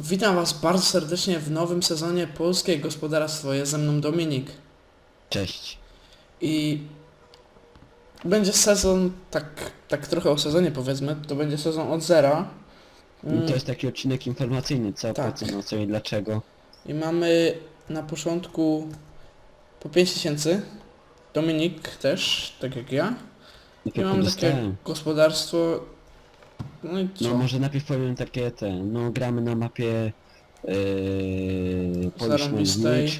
Witam Was bardzo serdecznie w nowym sezonie Polskie Gospodarstwo. Jest ze mną Dominik. Cześć. I będzie sezon, tak, tak trochę o sezonie powiedzmy, to będzie sezon od zera. Mm, To jest taki odcinek informacyjny, co Tak. po co, co i dlaczego. I mamy na początku po 5000. Dominik też, tak jak ja. I Dopiero mamy takie dostałem. gospodarstwo. No i co? No może najpierw powiem takie te, no gramy na mapie yy, Polish Zarąbistej.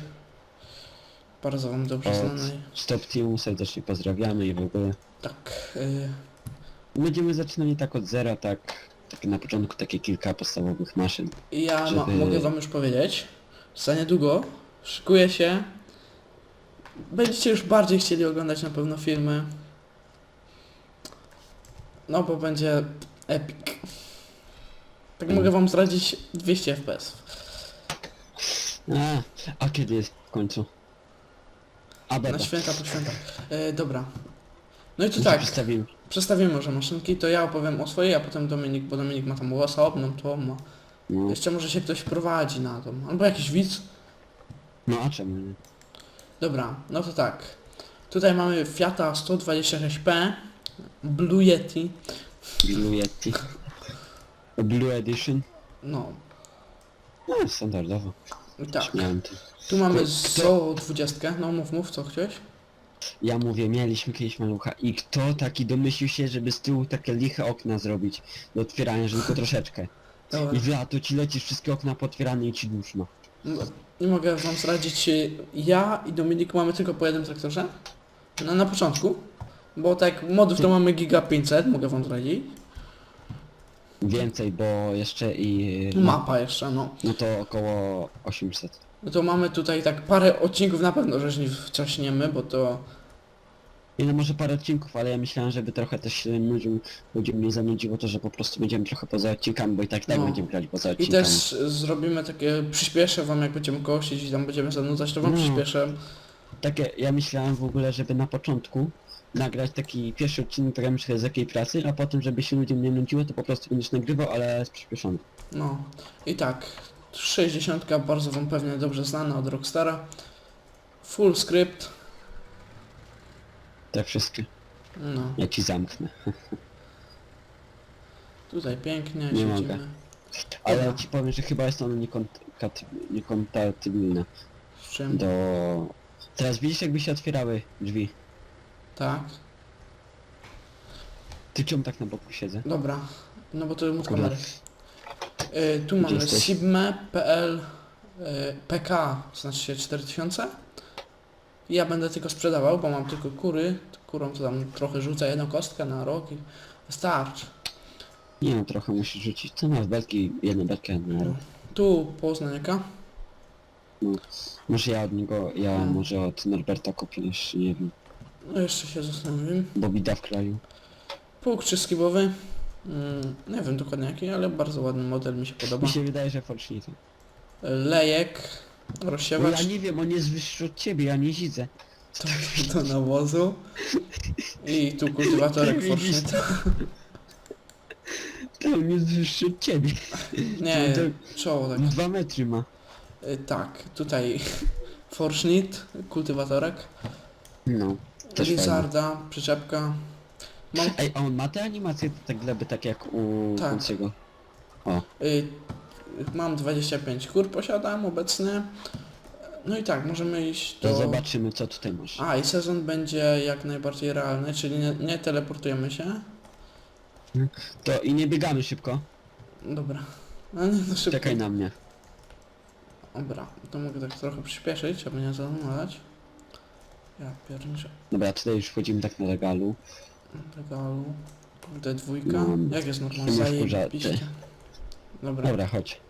Bardzo Wam dobrze Od- znanej. Stop Team, serdecznie pozdrawiamy i w ogóle. Tak. Y, Będziemy zaczynali tak od zera, tak, tak na początku takie kilka podstawowych maszyn. I ja ma, Żeby- mogę wam już powiedzieć, za niedługo szykuje się, będziecie już bardziej chcieli oglądać na pewno filmy. No bo będzie epic. Tak mogę wam zdradzić 200 fps. A, a kiedy jest w końcu? A Na święta po świętach. E, dobra. No i to tak, Przedstawimy. przedstawimy może maszynki, to ja opowiem o swojej, a potem Dominik, bo Dominik ma tam osobną, to ma. No, Jeszcze może się ktoś prowadzi na to, albo jakiś widz. no a czemu nie? Dobra, no to tak. Tutaj mamy Fiata 126P Blue Yeti. Blue Yeti. Blue Edition. No, No, standardowo. tak. Śmiałem to. Tu mamy To- ZO 20. No mów, mów, co chciałeś? Ja mówię, mieliśmy kiedyś malucha i kto taki domyślił się, żeby z tyłu takie liche okna zrobić do otwierania, że tylko troszeczkę. Dobra. I lato ci lecisz wszystkie okna potwierane i ci duszno. No, Nie mogę wam zdradzić, y, ja i Dominik mamy tylko po jednym traktorze. No na początku. Bo tak modów to mamy Giga 500, mogę wam zdradzić. Więcej, bo jeszcze i... Mapa jeszcze, no. No to około 800. No to mamy tutaj tak parę odcinków na pewno, że żniw wcześniemy, bo to... Nie no może parę odcinków, ale ja myślałem, żeby trochę też się ludziom, ludziom nie zanudziło to, że po prostu będziemy trochę poza odcinkami, bo i tak i tak No. będziemy grali poza I odcinkami. też y, zrobimy takie, przyspieszę wam jak będziemy kościć i tam będziemy zanudzać, to wam No. przyspieszę. Takie, ja myślałem w ogóle, żeby na początku nagrać taki pierwszy odcinek, tak jak myślę, z jakiej pracy, a potem, żeby się ludziom nie nudziło, to po prostu będziesz nagrywał, ale z przyspieszonym. No i tak, 60 bardzo wam pewnie dobrze znana od Rockstara. Full script. Te wszystkie. No, Ja ci zamknę. tutaj pięknie Nie siedzimy. mogę. Ale Dobra. ci powiem, że chyba jest ono niekontaty- niekompatybilne Z czym? do... Teraz widzisz jakby się otwierały drzwi. Tak, Ty czemu tak na boku siedzę? dobra. No bo to Kurde. kamery. Y, tu mamy jesteś? Sigme.pl y, PK, znaczy się 4000. Ja będę tylko sprzedawał, bo mam tylko kury. Kurą to tam trochę rzucę jedną kostkę na rok i wystarczy. Nie no, trochę musisz rzucić. Co masz belki? Jedną belkę na rok. Tu poznaniaka. Może ja od niego, ja Mm. może od Norberta kupię jeszcze, nie wiem. No jeszcze się zastanowię. Bo bida w kraju. Pług. Mm, nie wiem dokładnie jaki, ale bardzo ładny model mi się podoba. Mi się wydaje, że Fortnite. Lejek, Bo rozsiewacz ja nie wiem, on jest wyższy od ciebie, ja nie widzę. to, do nawozu. I tu kultywatorek Ty widzisz. To on jest wyższy od ciebie. Nie, czoło tak. Dwa metry ma. Y, Tak, tutaj Fortnite, kultywatorek. No. Też. Lizarda, przyczepka. Mam Ej, a on ma te animacje tak gleby, tak jak u Tak. Konciego? O, Y, mam 25 kur posiadam obecnie. No i tak, możemy iść to do... zobaczymy co tutaj masz. A i sezon będzie jak najbardziej realny, czyli nie, nie teleportujemy się. To i nie biegamy szybko. Dobra. No nie, no szybko. Czekaj na mnie. Dobra, to mogę tak trochę przyspieszyć, aby nie zanulać. Ja pierniczę. Dobra, tutaj już wchodzimy tak na regalu. Regalu. Kurde, dwójka. No, Jak jest normalnie? wkurza- Zajebiście. Dobra. Dobra, chodź.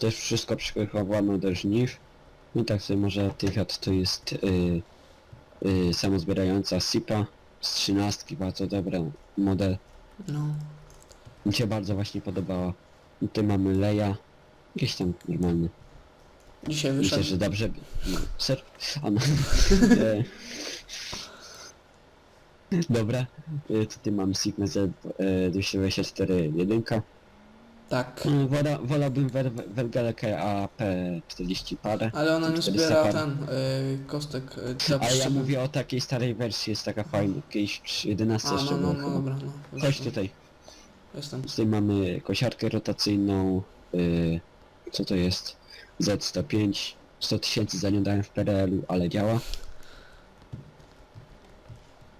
To jest wszystko przygotowane do żniw. No i tak sobie może Tyfiat to jest yy, yy, samozbierająca SIPA z 13, bardzo dobry model. No. Mi się bardzo właśnie podobała. I Tutaj mamy Leja. Gdzieś tam normalny. Dzisiaj Myślę, wyszedł. że dobrze. No, ser. A no. E, Dobra. E, Tutaj mam Sigma e, 224 jedynka. Tak. No, wola, wolałbym Welgelkę AP40 parę. Ale ona nie 400 zbiera par. ten y, kostek y, dla Ale ja mówię o takiej starej wersji, jest taka fajna, jakieś 11 A, jeszcze no, no, było no, chyba. dobra, no. Chodź tutaj. Jestem. Tutaj mamy kosiarkę rotacyjną, yy, co to jest? Z105, 100 tysięcy za nią dałem w PRL-u, ale działa.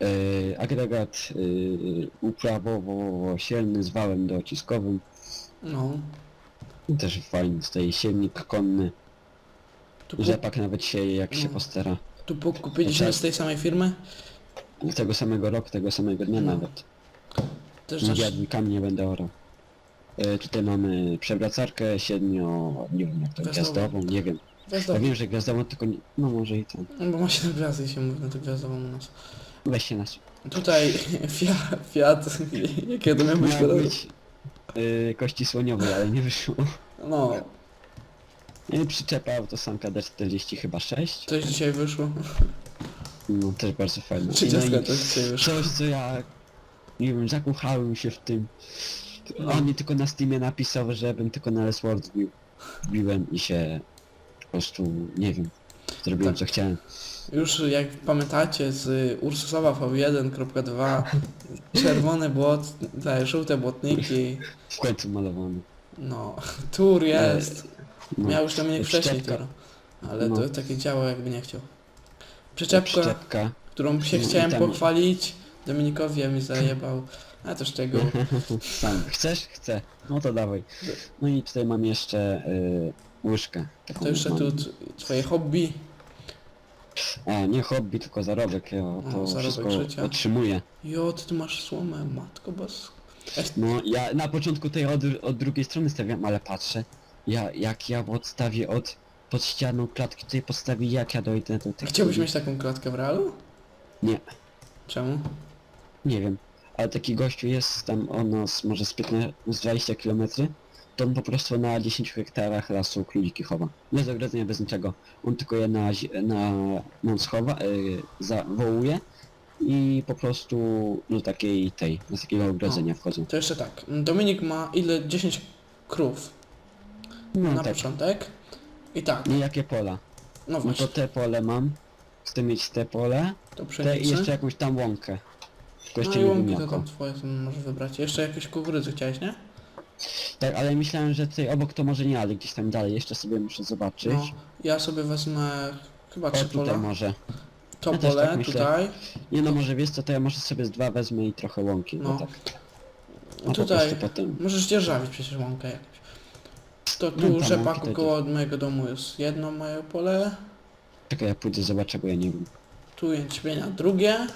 Yy, agregat yy, uprawowo-sielny z wałem dociskowym, No. też fajny, tutaj silnik konny, Tu, rzepak nawet sieje jak się No. postara. tu kupiliśmy z tej samej firmy? Tego samego roku, tego samego dnia No. nawet. Też nasz... nie będę orał. E, tutaj mamy przewracarkę siedmiu, nie wiem jak to, Gwiazdową. gwiazdową, nie wiem. Ja Gwiazdową. wiem, że gwiazdową tylko nie, no może i ten. No bo ma 7 gwiazd i się mówi na to gwiazdową u nas. Weź się nas. Tutaj Fiat, Fiat jakie to miał być być y, kości słoniowej, ale nie wyszło. No, I przyczepa autosanka D40 chyba 6. coś dzisiaj wyszło. No też bardzo fajne. I 30 no i coś dzisiaj wyszło. coś co ja, nie wiem, zakochałem się w tym. No. On mi tylko na Steamie napisał, żebym tylko na Lesword wbił. Wbiłem i się po prostu, nie wiem, zrobiłem Tak. co chciałem. Już jak pamiętacie z Ursusowa V1.2 czerwone błot, te żółte błotniki, W końcu malowany. no, tur jest. No. Miał już Dominik wcześniej Przyczepka. tur, ale No. to takie działo jakby nie chciał. Przyczepka, Przyczepka. którą się No i chciałem tam- pochwalić, Dominikowi ja mi zajebał, a to szczegół. Sam. Chcesz? Chcę. No to dawaj. No i tutaj mam jeszcze y, łyżkę. Taką To jeszcze mam. tu t- twoje hobby, A, nie hobby, tylko zarobek. Ja to zarobek wszystko życia. otrzymuję. jo, ty tu masz słomę, matko boska. No ja na początku tej od, od drugiej strony stawiam, ale patrzę. Ja, jak ja odstawię od pod ścianą klatki tutaj postawi jak ja dojdę do tych... Chciałbyś mieć taką klatkę w realu? Nie. Czemu? Nie wiem. Ale taki gościu jest tam o nas może z 15, z 20 km. To on po prostu na 10 hektarach lasu króliki chowa. Bez ogrodzenia, bez niczego. On tylko je na, zi- na noc chowa, yy, zawołuje i po prostu do takiej tej, do takiego ogrodzenia wchodzą. To jeszcze tak, Dominik ma ile? 10 krów No na tak. początek. I tak, No jakie pola? no No właśnie, to te pole mam. Chcę mieć te pole, to te i pszenicy. jeszcze jakąś tam łąkę. Tylko No jeszcze i nie łąki wiem to tam twoje to możesz wybrać. Jeszcze jakieś kukurydzy chciałeś, nie? Tak, ale myślałem, że tutaj obok to może nie, ale gdzieś tam dalej. Jeszcze sobie muszę zobaczyć. No, ja sobie wezmę chyba o trzy tutaj pola. może. To ja też pole tak myślę. tutaj. Nie no może wiesz co, to ja może sobie z dwa wezmę i trochę łąki. No, No. tak. A po Tutaj prostu potem. możesz dzierżawić przecież łąkę jakąś. To No, tu tam rzepak to koło mojego domu jest jedno moje pole. Czekaj, ja pójdę zobaczę, bo ja nie wiem. Tu jęczmienia drugie.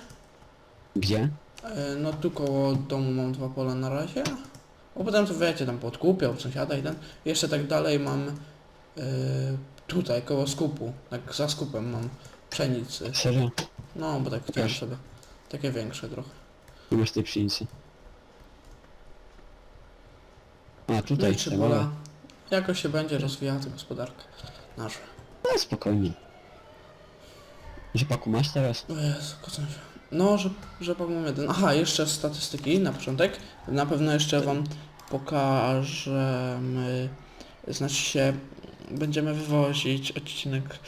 Gdzie? E, No tu koło domu mam dwa pola na razie. A potem to wiecie, tam podkupiał sąsiada i ten. Jeszcze tak dalej mam e, tutaj koło skupu. Tak za skupem mam pszenicy. Serio? No bo tak chciałem sobie. Takie większe trochę. Nie masz tej pszenicy. A No tutaj, i trzy pola. małe. Jakoś się będzie rozwijała ta gospodarka nasza. No spokojnie. Rzepaku masz teraz? O Jezu, kocem się. No, że, że mam jeden. Aha, jeszcze statystyki na początek. Na pewno jeszcze wam pokażemy. Znaczy się, będziemy wywozić odcinek.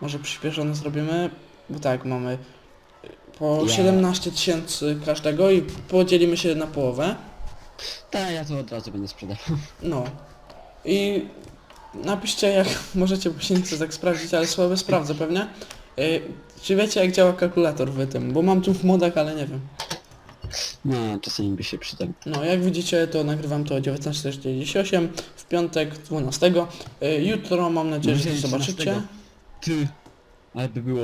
Może przyspieszony zrobimy, bo tak, mamy po Ja- 17 tysięcy każdego i podzielimy się na połowę. Tak, ja to od razu będę sprzedawał. No. I napiszcie jak możecie, bo się nie chcę tak sprawdzić, ale słabe sprawdzę pewnie. Y, czy wiecie jak działa kalkulator w tym? Bo mam tu w modach, ale nie wiem. No, czasami by się przydał. No, jak widzicie, to nagrywam to o 19.48, w piątek 12. Y, jutro mam nadzieję, że to zobaczycie. 13. Ty! Ale by było.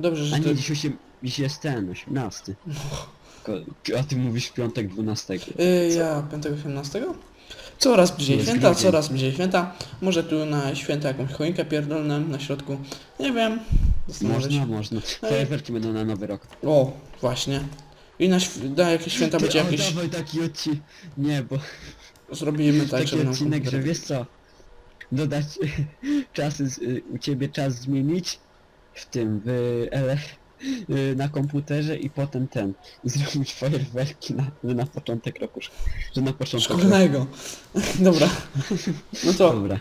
Dobrze, że A nie, dziś, osiem, dziś jest ten, 18. Ko- A ty mówisz piątek 12. Y, ja 5.18? Coraz bliżej Jest święta, grudzień. coraz bliżej święta. Może tu na święta jakąś choinkę pierdolnę na środku. Nie wiem. Można, można. No i- Fajerwerki będą na nowy rok. O, właśnie. I na, św- na jakieś święta będzie o, jakiś... dawaj taki odcinek. Nie, bo Zrobimy tak, taki żeby nam odcinek, że wiesz co? Dodać y, u ciebie czas zmienić w tym, w, ele, y, na komputerze i potem ten, zrobić fajerwerki na, na początek roku, że na początek roku. Szkolnego. Dobra. No to, Dobra,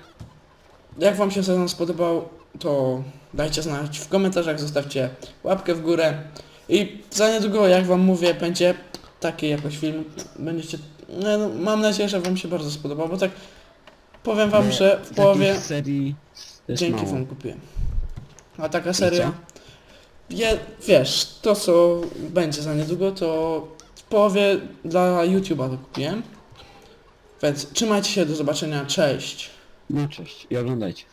jak wam się sezon spodobał, to dajcie znać w komentarzach, zostawcie łapkę w górę. I za niedługo, jak wam mówię, będzie taki jakoś film. Będziecie... No, no, mam nadzieję, że wam się bardzo spodobał, bo tak powiem wam, że w połowie... serii Dzięki mało. wam kupiłem. A taka seria... Je, wiesz, to co będzie za niedługo, to w połowie dla YouTube'a to kupiłem. Więc trzymajcie się, do zobaczenia, cześć. No cześć i oglądajcie.